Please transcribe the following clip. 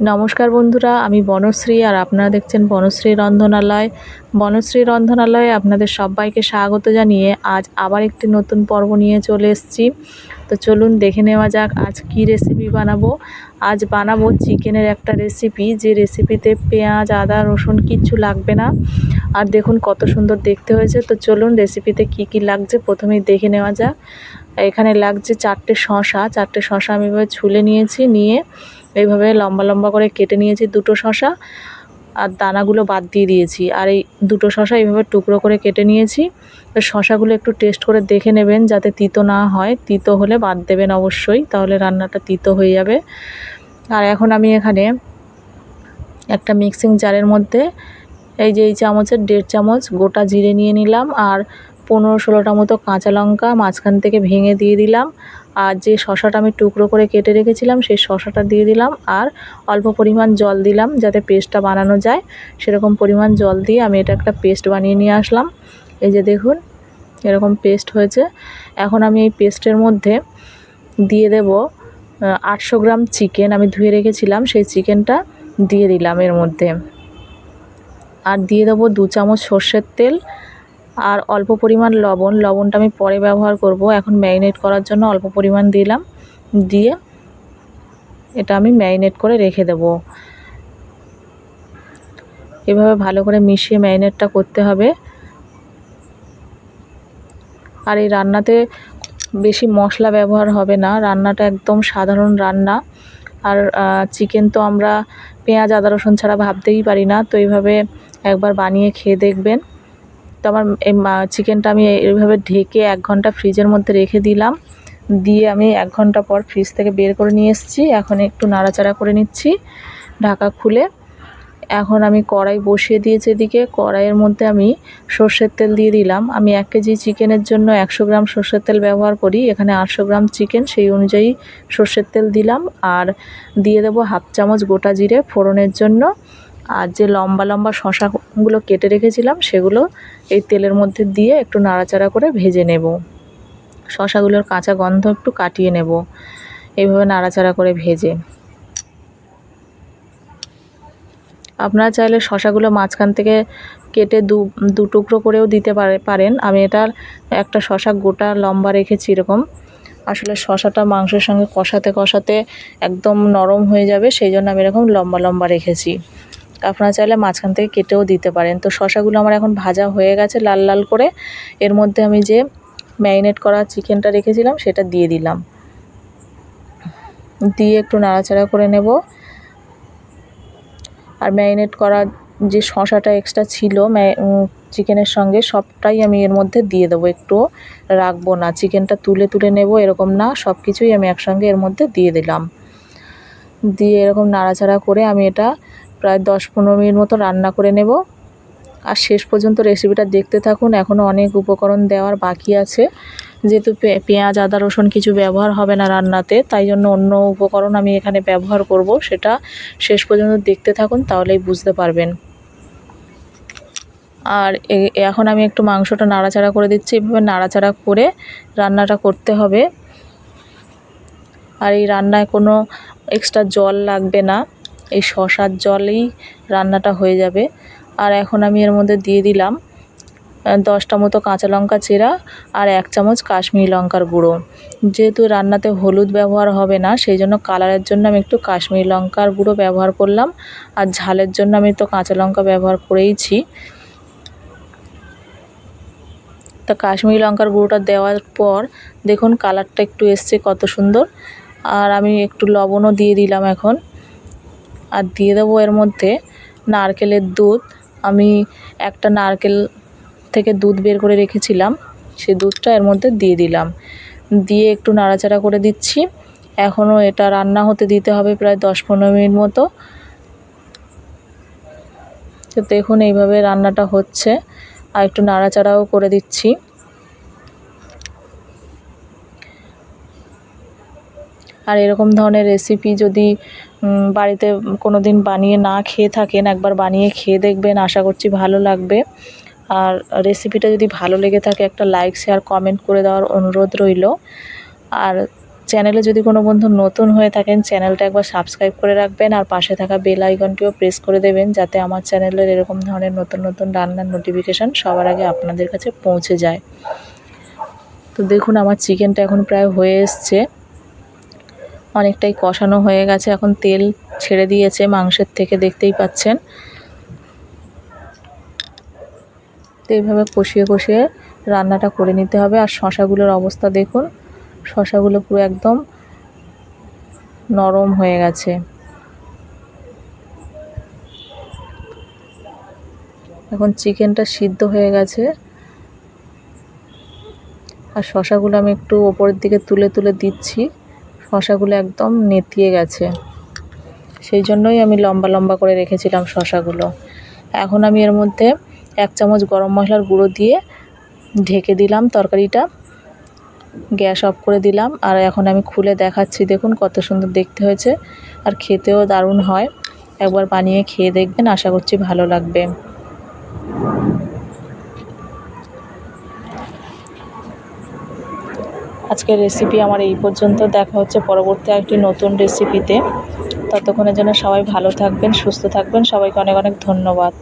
নমস্কার বন্ধুরা, আমি বনশ্রী আর আপনারা দেখছেন বনশ্রী রন্ধনালয়। বনশ্রী রন্ধনালয়ে আপনাদের সবাইকে স্বাগত জানিয়ে আজ আবার একটি নতুন পর্ব নিয়ে চলে এসেছি। তো চলুন দেখে নেওয়া যাক আজ কি রেসিপি বানাবো। আজ বানাবো চিকেনের একটা রেসিপি যে রেসিপিতে পেঁয়াজ, আদা, রসুন কিচ্ছু লাগবে না। আর দেখুন কত সুন্দর দেখতে হয়েছে। তো চলুন রেসিপিতে কি কি লাগছে প্রথমেই দেখে নেওয়া যাক। এখানে লাগছে চারটে শশা চারটে শশা আমি এভাবে ছুলে নিয়েছি, নিয়ে এইভাবে লম্বা লম্বা করে কেটে নিয়েছি দুটো শশা আর দানাগুলো বাদ দিয়ে দিয়েছি। আর এই দুটো শশা এইভাবে টুকরো করে কেটে নিয়েছি। শশাগুলো একটু টেস্ট করে দেখে নেবেন যাতে তিতো না হয়। তিতো হলে বাদ দেবেন অবশ্যই, তাহলে রান্নাটা তিতো হয়ে যাবে। আর এখন আমি এখানে একটা মিক্সিং জারের মধ্যে এই যে এই চামচের দেড় চামচ গোটা জিরে নিয়ে নিলাম আর পনেরো ষোলোটা মতো কাঁচা লঙ্কা মাঝখান থেকে ভেঙে দিয়ে দিলাম। আর যে শশাটা আমি টুকরো করে কেটে রেখেছিলাম, সেই শশাটা দিয়ে দিলাম আর অল্প পরিমাণ জল দিলাম যাতে পেস্টটা বানানো যায়। সেরকম পরিমাণ জল দিয়ে আমি এটা একটা পেস্ট বানিয়ে নিয়ে আসলাম। এই যে দেখুন, এরকম পেস্ট হয়েছে। এখন আমি এই পেস্টের মধ্যে দিয়ে দেব আটশো গ্রাম চিকেন। আমি ধুয়ে রেখেছিলাম, সেই চিকেনটা দিয়ে দিলাম এর মধ্যে। আর দিয়ে দেবো দু চামচ সর্ষের তেল আর অল্প পরিমাণ লবণ। লবণটা আমি পরে ব্যবহার করব। এখন ম্যারিনেট করার জন্য অল্প পরিমাণ দিলাম। দিয়ে এটা আমি ম্যারিনেট করে রেখে দেব। এভাবে ভালো করে মিশিয়ে ম্যারিনেটটা করতে হবে। আর এই রান্নাতে বেশি মশলা ব্যবহার হবে না। রান্নাটা একদম সাধারণ রান্না। আর চিকেন তো আমরা পেঁয়াজ, আদা, রসুন ছাড়া ভাবতেই পারি না। তো এইভাবে একবার বানিয়ে খেয়ে দেখবেন। তো আমার চিকেনটা আমি এইভাবে ঢেকে এক ঘণ্টা ফ্রিজের মধ্যে রেখে দিলাম। দিয়ে আমি এক ঘণ্টা পর ফ্রিজ থেকে বের করে নিয়ে এসেছি। এখন একটু নাড়াচাড়া করে নিচ্ছি ঢাকা খুলে। এখন আমি কড়াই বসিয়ে দিয়েছি এদিকে। কড়াইয়ের মধ্যে আমি সর্ষের তেল দিয়ে দিলাম। আমি এক কেজি চিকেনের জন্য একশো গ্রাম সর্ষের তেল ব্যবহার করি। এখানে আটশো গ্রাম চিকেন সেই অনুযায়ী সর্ষের তেল দিলাম। আর দিয়ে দেবো হাফ চামচ গোটা জিরে ফোড়নের জন্য। আর যে লম্বা লম্বা শশাগুলো কেটে রেখেছিলাম, সেগুলো এই তেলের মধ্যে দিয়ে একটু নাড়াচাড়া করে ভেজে নেব। শশাগুলোর কাঁচা গন্ধ একটু কাটিয়ে নেব। এইভাবে নাড়াচাড়া করে ভেজে। আপনারা চাইলে শশাগুলো মাঝখান থেকে কেটে দু দু টুকরো করেও দিতে পারেন। আমি এটার একটা শশা গোটা লম্বা রেখেছি এরকম। আসলে শশাটা মাংসের সঙ্গে কষাতে কষাতে একদম নরম হয়ে যাবে, সেই জন্য আমি এরকম লম্বা লম্বা রেখেছি। আপনারা চাইলে মাঝখান থেকে কেটেও দিতে পারেন। তো শশাগুলো আমার এখন ভাজা হয়ে গেছে লাল লাল করে। এর মধ্যে আমি যে ম্যারিনেট করা চিকেনটা রেখেছিলাম, সেটা দিয়ে দিলাম। দিয়ে একটু নাড়াচাড়া করে নেব। আর ম্যারিনেট করা যে শশাটা এক্সট্রা ছিল চিকেনের সঙ্গে, সবটাই আমি এর মধ্যে দিয়ে দেবো। একটু রাখব না। চিকেনটা তুলে তুলে নেব, এরকম না। সব কিছুই আমি একসঙ্গে এর মধ্যে দিয়ে দিলাম। দিয়ে এরকম নাড়াচাড়া করে আমি এটা প্রায় দশ পনেরো মিনিট মতো রান্না করে নেব। আর শেষ পর্যন্ত রেসিপিটা দেখতে থাকুন। এখনও অনেক উপকরণ দেওয়ার বাকি আছে। যেহেতু পেঁয়াজ, আদা, রসুন কিছু ব্যবহার হবে না রান্নাতে, তাই জন্য অন্য উপকরণ আমি এখানে ব্যবহার করব। সেটা শেষ পর্যন্ত দেখতে থাকুন, তাহলেই বুঝতে পারবেন। আর এখন আমি একটু মাংসটা নাড়াচাড়া করে দিচ্ছি। এভাবে নাড়াচাড়া করে রান্নাটা করতে হবে। আর এই রান্নায় কোনো এক্সট্রা জল লাগবে না। এই শশার জলেই রান্নাটা হয়ে যাবে। আর এখন আমি এর মধ্যে দিয়ে দিলাম দশটা মতো কাঁচা লঙ্কা চেরা আর এক চামচ কাশ্মীরি লঙ্কার গুঁড়ো। যেহেতু রান্নাতে হলুদ ব্যবহার হবে না, সেই জন্য কালারের জন্য আমি একটু কাশ্মীরি লঙ্কার গুঁড়ো ব্যবহার করলাম। আর ঝালের জন্য আমি তো কাঁচা লঙ্কা ব্যবহার করেইছি। তা কাশ্মীরি লঙ্কার গুঁড়োটা দেওয়ার পর দেখুন কালারটা একটু এসছে কত সুন্দর। আর আমি একটু লবণও দিয়ে দিলাম এখন। আর দিয়ে দেবো এর মধ্যে নারকেলের দুধ। আমি একটা নারকেল থেকে দুধ বের করে রেখেছিলাম সেই দুধটা এর মধ্যে দিয়ে দিলাম। দিয়ে একটু নাড়াচাড়া করে দিচ্ছি। এখনও এটা রান্না হতে দিতে হবে প্রায় দশ পনেরো মিনিট মতো। তো দেখুন এইভাবে রান্নাটা হচ্ছে। আর একটু নাড়াচাড়াও করে দিচ্ছি। আর এরকম ধরনের রেসিপি যদি বাড়িতে কোনো দিন বানিয়ে না খেয়ে থাকেন, একবার বানিয়ে খেয়ে দেখবেন, আশা করছি ভালো লাগবে। আর রেসিপিটা যদি ভালো লেগে থাকে, একটা লাইক শেয়ার কমেন্ট করে দেওয়ার অনুরোধ রইল। আর চ্যানেলে যদি কোনো বন্ধু নতুন হয়ে থাকেন চ্যানেলটা একবার সাবস্ক্রাইব করে রাখবেন, আর পাশে থাকা বেল আইকনটিও প্রেস করে দেবেন, যাতে আমার চ্যানেলের এরকম ধরনের নতুন নতুন রান্নার নোটিফিকেশান সবার আগে আপনাদের কাছে পৌঁছে যায়। তো দেখুন, আমার চিকেনটা এখন প্রায় হয়ে এসছে। অনেকটাই কষানো হয়ে গেছে। এখন তেল ছেড়ে দিয়েছে মাংসের থেকে, দেখতেই পাচ্ছেন। তো এইভাবে কষিয়ে কষিয়ে রান্নাটা করে নিতে হবে। আর শশাগুলোর অবস্থা দেখুন শশাগুলো পুরো একদম নরম হয়ে গেছে। এখন চিকেনটা সিদ্ধ হয়ে গেছে। আর শশাগুলো আমি একটু ওপরের দিকে তুলে তুলে দিচ্ছি। শশাগুলো একদম নেতিয়ে গেছে। সেই জন্যই আমি লম্বা লম্বা করে রেখেছিলাম শশাগুলো। এখন আমি এর মধ্যে এক চামচ গরম মশলার গুঁড়ো দিয়ে ঢেকে দিলাম তরকারিটা। গ্যাস অফ করে দিলাম। আর এখন আমি খুলে দেখাচ্ছি, দেখুন কত সুন্দর দেখতে হয়েছে। আর খেতেও দারুণ হয়। একবার বানিয়ে খেয়ে দেখবেন, আশা করছি ভালো লাগবে। আজকের রেসিপি আমার এই পর্যন্ত। দেখা হচ্ছে পরবর্তী একটি নতুন রেসিপিতে ততক্ষণের জন্য সবাই ভালো থাকবেন, সুস্থ থাকবেন। সবাইকে অনেক অনেক ধন্যবাদ।